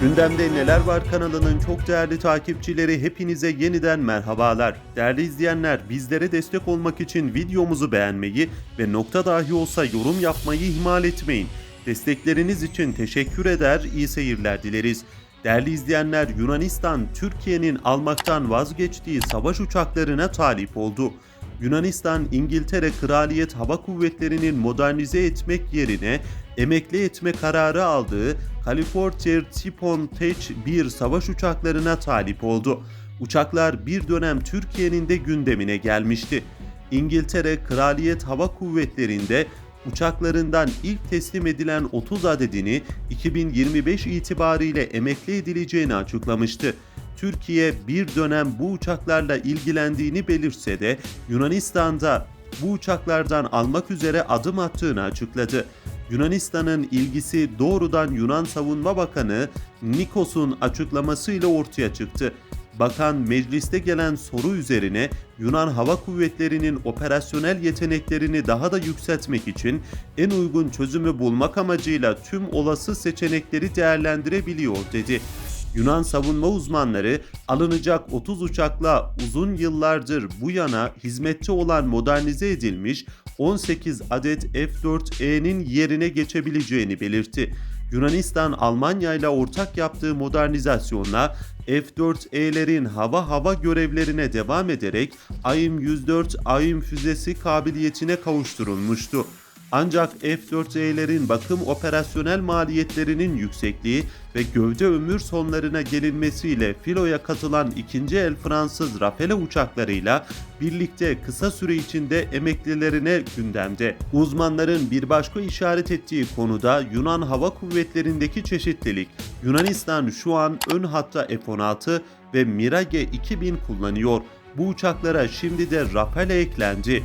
Gündemde Neler Var kanalının çok değerli takipçileri hepinize yeniden merhabalar. Değerli izleyenler bizlere destek olmak için videomuzu beğenmeyi ve nokta dahi olsa yorum yapmayı ihmal etmeyin. Destekleriniz için teşekkür eder, iyi seyirler dileriz. Değerli izleyenler Yunanistan Türkiye'nin almaktan vazgeçtiği savaş uçaklarına talip oldu. Yunanistan İngiltere Kraliyet Hava Kuvvetleri'nin modernize etmek yerine emekli etme kararı aldığı Kalifortier Tipon Tech 1 savaş uçaklarına talip oldu. Uçaklar bir dönem Türkiye'nin de gündemine gelmişti. İngiltere Kraliyet Hava Kuvvetleri'nde uçaklarından ilk teslim edilen 30 adedini 2025 itibariyle emekli edileceğini açıklamıştı. Türkiye bir dönem bu uçaklarla ilgilendiğini belirse de Yunanistan'da bu uçaklardan almak üzere adım attığını açıkladı. Yunanistan'ın ilgisi doğrudan Yunan Savunma Bakanı Nikos'un açıklamasıyla ortaya çıktı. Bakan mecliste gelen soru üzerine Yunan Hava Kuvvetleri'nin operasyonel yeteneklerini daha da yükseltmek için en uygun çözümü bulmak amacıyla tüm olası seçenekleri değerlendirebiliyor dedi. Yunan savunma uzmanları alınacak 30 uçakla uzun yıllardır bu yana hizmette olan modernize edilmiş 18 adet F-4E'nin yerine geçebileceğini belirtti. Yunanistan Almanya ile ortak yaptığı modernizasyonla F-4E'lerin hava hava görevlerine devam ederek AIM-104 AIM füzesi kabiliyetine kavuşturulmuştu. Ancak F-4E'lerin bakım operasyonel maliyetlerinin yüksekliği ve gövde ömür sonlarına gelinmesiyle filoya katılan ikinci el Fransız Rafale uçaklarıyla birlikte kısa süre içinde emeklilerine gündemde. Uzmanların bir başka işaret ettiği konuda Yunan Hava Kuvvetleri'ndeki çeşitlilik. Yunanistan şu an ön hatta F-16 ve Mirage 2000 kullanıyor. Bu uçaklara şimdi de Rafale eklendi.